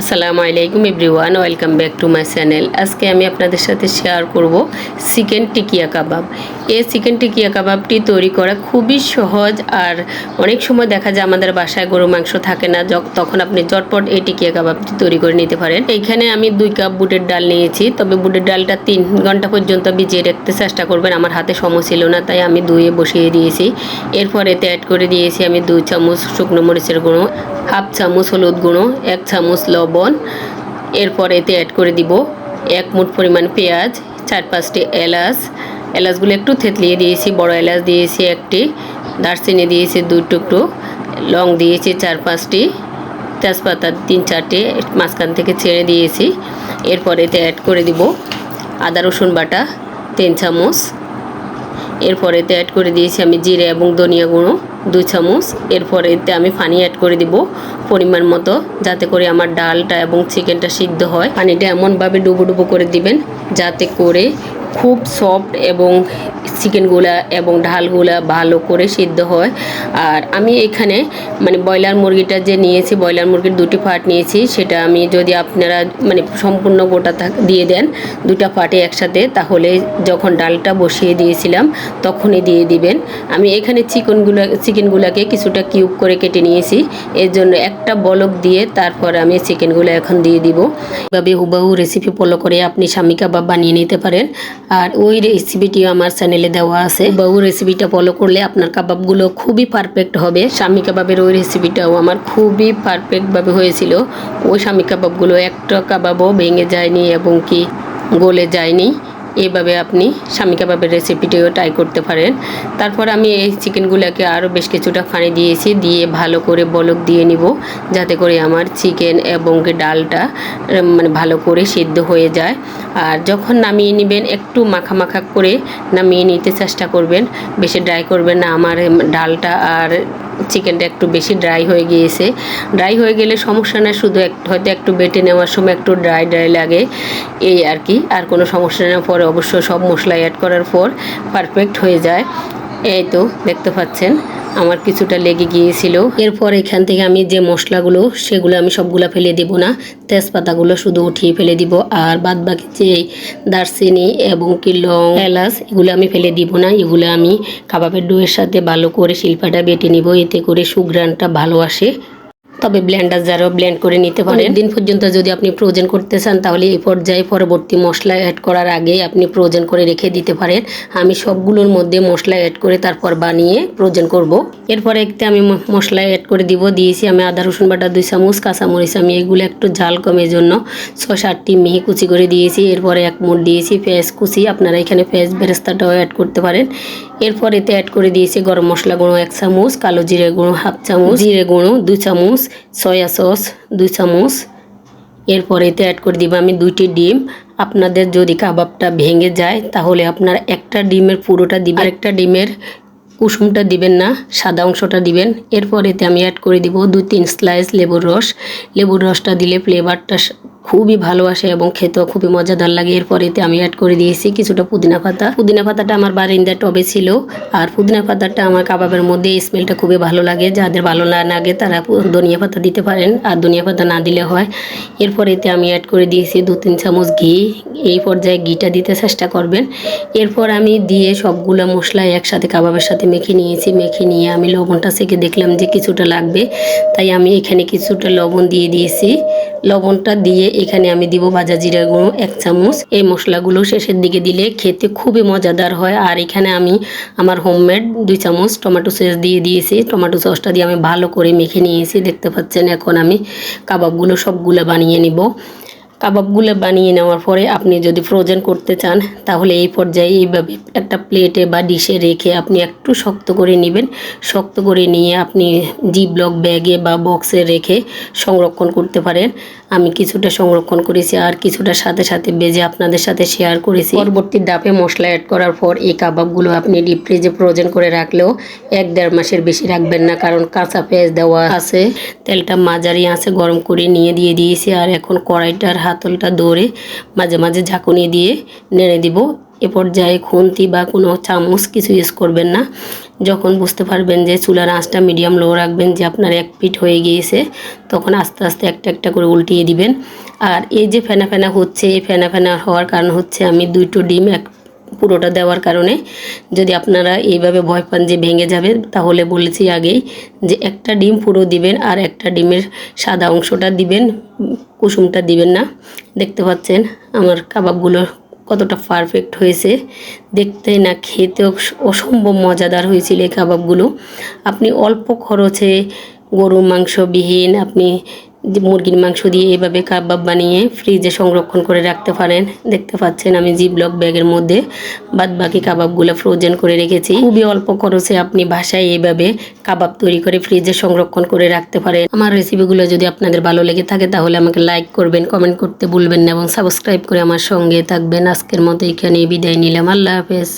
আসসালামু আলাইকুম everyone, welcome back to my channel. আজকে আমি আপনাদের সাথে শেয়ার করব চিকেন টিকিয়া কাবাব। এই চিকেন টিকিয়া কাবাবটি তৈরি করা খুবই সহজ আর অনেক সময় দেখা যায় আমাদের বাসায় গরু মাংস থাকে না তখন আপনি চটপট এই টিকিয়া কাবাবটি তৈরি করে নিতে পারেন। এইখানে আমি দুই কাপ বুটের ডাল নিয়েছি, তবে বুটের ডালটা তিন ঘণ্টা পর্যন্ত ভিজিয়ে রাখতে চেষ্টা করবেন। আমার হাতে সময় ছিল না, তাই আমি ধুয়ে বসিয়ে দিয়েছি। এরপর এতে অ্যাড করে দিয়েছি আমি দুই চামচ শুকনো মরিচের গুঁড়ো, হাফ চামচ হলুদ গুঁড়ো, এক চামচ লবণ এরপর এতে অ্যাড করে দিব এক মুঠ পরিমাণ পেঁয়াজ, চার পাঁচটি এলাচ। এলাচগুলো একটু থেতলিয়ে দিয়েছি, বড় এলাচ দিয়েছি একটি, দারচিনি দিয়েছি দুই টুকরো, লং দিয়েছি চার পাঁচটি, তেজপাতা তিন চারটে, মাঝখান থেকে ছেড়ে দিয়েছি। এরপর এতে অ্যাড করে দিব আদা, রসুন বাটা, তিন চামচ। এরপর এতে অ্যাড করে দিয়েছি আমি জিরে এবং ধনিয়া গুঁড়ো। দুই চামচ। এরপর এতে আমি পানি অ্যাড করে দিব পরিমাণ মতো, যাতে করে আমার ডালটা এবং চিকেনটা সিদ্ধ হয়। পানিটা এমনভাবে ডুবো ডুবো করে দিবেন, যাতে করে খুব সফট এবং চিকেনগুলা এবং ঢালগুলা ভালো করে সিদ্ধ হয়। আর আমি এখানে মানে ব্রয়লার মুরগিটা যে নিয়েছি, ব্রয়লার মুরগির দুটি পার্ট নিয়েছি, সেটা আমি যদি আপনারা মানে সম্পূর্ণ গোটা দিয়ে দেন দুটা পার্টে একসাথে, তাহলে যখন ডালটা বসিয়ে দিয়েছিলাম, তখনই দিয়ে দিবেন। আমি এখানে চিকেনগুলো, চিকেনগুলোকে কিছুটা কিউব করে কেটে নিয়েছি। এর জন্য একটা বলক দিয়ে তারপর আমি চিকেনগুলো এখন দিয়ে দিব। এভাবে হুবাহু রেসিপি ফলো করে আপনি স্বামী কাবাব বানিয়ে নিতে পারেন। আর ওই রেসিপিটিও আমার চ্যানেলে দেওয়া আছে। বাবু রেসিপিটা ফলো করলে আপনার কাবাবগুলো খুবই পারফেক্ট হবে। স্বামী কাবাবের ওই রেসিপিটাও আমার খুবই পারফেক্টভাবে হয়েছিল। ওই স্বামী কাবাবগুলো একটা কাবাবও ভেঙে যায়নি এবং কি গলে যায়নি। এভাবে আপনি স্বামী কাবাবের রেসিপিটিও ট্রাই করতে পারেন। তারপর আমি এই চিকেনগুলোকে আরও বেশ কিছুটা পানি দিয়েছি, দিয়ে ভালো করে বলক দিয়ে নিব, যাতে করে আমার চিকেন এবং ডালটা মানে ভালো করে সিদ্ধ হয়ে যায়। আর যখন নামিয়ে নেবেন, একটু মাখা মাখা করে নামিয়ে নিতে চেষ্টা করবেন। বেশি ড্রাই করবেন না, আমার ডালটা আর চিকেনটা একটু বেশি ড্রাই হয়ে গিয়েছে। ড্রাই হয়ে গেলে সমস্যা না, শুধু হয়তো একটু বেটে নেওয়ার সময় একটু ড্রাই ড্রাই লাগে। এই আর কি, আর কোনো সমস্যা না, পরে অবশ্য সব মশলা অ্যাড করার পর পারফেক্ট হয়ে যায়। এই তো, দেখতে পাচ্ছেন, আমার কিছুটা লেগে গিয়েছিল। এরপর এখান থেকে আমি যে মশলাগুলো, সেগুলো আমি সবগুলো ফেলে দিব না। তেজপাতাগুলো শুধু উঠিয়ে ফেলে দিব। আর বাদ বাকি যে দারচিনি এবং কি লং, এলাচ, এগুলো আমি ফেলে দিব না। এগুলো আমি কাবাবের ডোয়ের সাথে ভালো করে শিল্পাটা বেটে নিব। এতে করে সুগ্রানটা ভালো আসে। তবে ব্লেন্ডার যারও ব্লেন্ড করে নিতে পারেন। দিন পর্যন্ত যদি আপনি ফ্রোজেন করতে চান, তাহলে এই পর্যায়ে পরবর্তী মশলা অ্যাড করার আগে আপনি ফ্রোজেন করে রেখে দিতে পারেন। আমি সবগুলোর মধ্যে মশলা অ্যাড করে তারপর বানিয়ে ফ্রোজেন করব। এরপরে একতে আমি মশলা অ্যাড করে দিব। দিয়েছি আমি আদা, রসুন বাটা, দুই চামচ, কাঁচামরিচ। আমি এগুলো একটু ঝাল কমের জন্য ছয় সাতটি মিহি কুচি করে দিয়েছি। এরপরে এক মুঠ দিয়েছি পেঁয়াজ কুচি। আপনারা এখানে পেঁয়াজ বেরেস্তাটাও অ্যাড করতে পারেন। এরপর এতে অ্যাড করে দিয়েছি গরম মশলা গুঁড়ো এক চামচ, কালো জিরে গুঁড়ো হাফ চামচ, জিরে গুঁড়ো দু চামচ, সয়া সস দু চামচ। এরপর এতে অ্যাড করে দিব আমি দুইটি ডিম। আপনাদের যদি কাবাবটা ভেঙে যায়, তাহলে আপনার একটা ডিমের পুরোটা দিবেন। আরেকটা ডিমের কুসুমটা দিবেন না, সাদা অংশটা দিবেন। এরপর এতে আমি অ্যাড করে দিব দু তিন স্লাইস লেবুর রস। লেবুর রসটা দিলে ফ্লেভারটা খুবই ভালো আসে এবং খেতেও খুবই মজাদার লাগে। এরপর এতে আমি অ্যাড করে দিয়েছি কিছুটা পুদিনা পাতা। পুদিনা পাতাটা আমার বারিন্দার টবে ছিল আর পুদিনা পাতাটা আমার কাবাবের মধ্যে স্মেলটা খুবই ভালো লাগে। যাদের ভালো না লাগে তারা ধনিয়া পাতা দিতে পারেন আর ধনিয়া পাতা না দিলে হয়। এরপর এতে আমি অ্যাড করে দিয়েছি দু তিন চামচ ঘি। এই পর্যায়ে ঘিটা দিতে চেষ্টা করবেন। এরপর আমি দিয়ে সবগুলো মশলা একসাথে কাবাবের সাথে মেখে নিয়েছি। মেখে নিয়ে আমি লবণটা সেকে দেখলাম যে কিছুটা লাগবে। তাই আমি এখানে কিছুটা লবণ দিয়ে দিয়েছি। লবণটা দিয়ে এখানে আমি দিব ভাজা জিরা গুঁড়ো এক চামচ। এই মশলাগুলো শেষের দিকে দিলে খেতে খুবই মজাদার হয়। আর এখানে আমি আমার হোমমেড দুই চামচ টমেটো সস দিয়ে দিয়েছি। টমেটো সসটা দিয়ে আমি ভালো করে মেখে নিয়েছি। দেখতে পাচ্ছেন, এখন আমি কাবাবগুলো সবগুলো বানিয়ে নিব। কাবাবগুলো বানিয়ে নেওয়ার পরে আপনি যদি ফ্রোজেন করতে চান, তাহলে এই পর্যায়ে এইভাবে একটা প্লেটে বা ডিশে রেখে আপনি একটু শক্ত করে নেবেন। শক্ত করে নিয়ে আপনি জি ব্লক ব্যাগে বা বক্সে রেখে সংরক্ষণ করতে পারেন। আমি কিছুটা সংরক্ষণ করেছি আর কিছুটা সাথে সাথে বেজে আপনাদের সাথে শেয়ার করেছি। পরবর্তী ডাপে মশলা অ্যাড করার পর এই কাবাবগুলো আপনি ডিপ ফ্রিজে ফ্রোজেন করে রাখলেও এক দেড় মাসের বেশি রাখবেন না, কারণ কাঁচা পেঁয়াজ দেওয়া আছে, তেলটা মাঝারি আছে গরম করে নিয়ে দিয়ে দিয়েছি আর এখন কড়াইটার হাতলটা দৌড়ে মাঝে মাঝে ঝাঁকুনি দিয়ে নেড়ে দিব। এ পর্যায়ে খুন্তি বা কোনো চামচ কিছু ইউজ করবেন না। যখন বুঝতে পারবেন যে চুলার আঁচটা মিডিয়াম লো রাখবেন, যে আপনার এক পিঠ হয়ে গিয়েছে, তখন আস্তে আস্তে একটা একটা করে উল্টিয়ে দিবেন। আর এই যে ফেনা ফেনা হচ্ছে, এই ফেনা ফেনা হওয়ার কারণ হচ্ছে আমি দুটো ডিম এক পুরোটা দেওয়ার কারণে যদি আপনারা এইভাবে ভয় পান যে ভেঙে যাবে, তাহলে বলেছি আগেই যে একটা ডিম পুরো দিবেন আর একটা ডিমের সাদা অংশটা দিবেন, কুসুমটা দিবেন না। দেখতে পাচ্ছেন আমার কাবাবগুলো কতটা পারফেক্ট হয়েছে। দেখতে না খেতেও অসম্ভব মজাদার হয়েছিল এই কাবাবগুলো। আপনি অল্প খরচে গরুর মাংসবিহীন আপনি মুরগির মাংস দিয়ে এভাবে কাবাব বানিয়ে ফ্রিজে সংরক্ষণ করে রাখতে পারেন। দেখতে পাচ্ছেন আমি জি ব্লক ব্যাগের মধ্যে বাদ বাকি কাবাবগুলো ফ্রোজেন করে রেখেছি। খুবই অল্প খরচে আপনি বাসায় এইভাবে কাবাব তৈরি করে ফ্রিজে সংরক্ষণ করে রাখতে পারেন। আমার রেসিপিগুলো যদি আপনাদের ভালো লেগে থাকে তাহলে আমাকে লাইক করবেন কমেন্ট করতে ভুলবেন না এবং সাবস্ক্রাইব করে আমার সঙ্গে থাকবেন। আজকের মতো এখানে বিদায় নিলাম। আল্লাহ হাফেজ।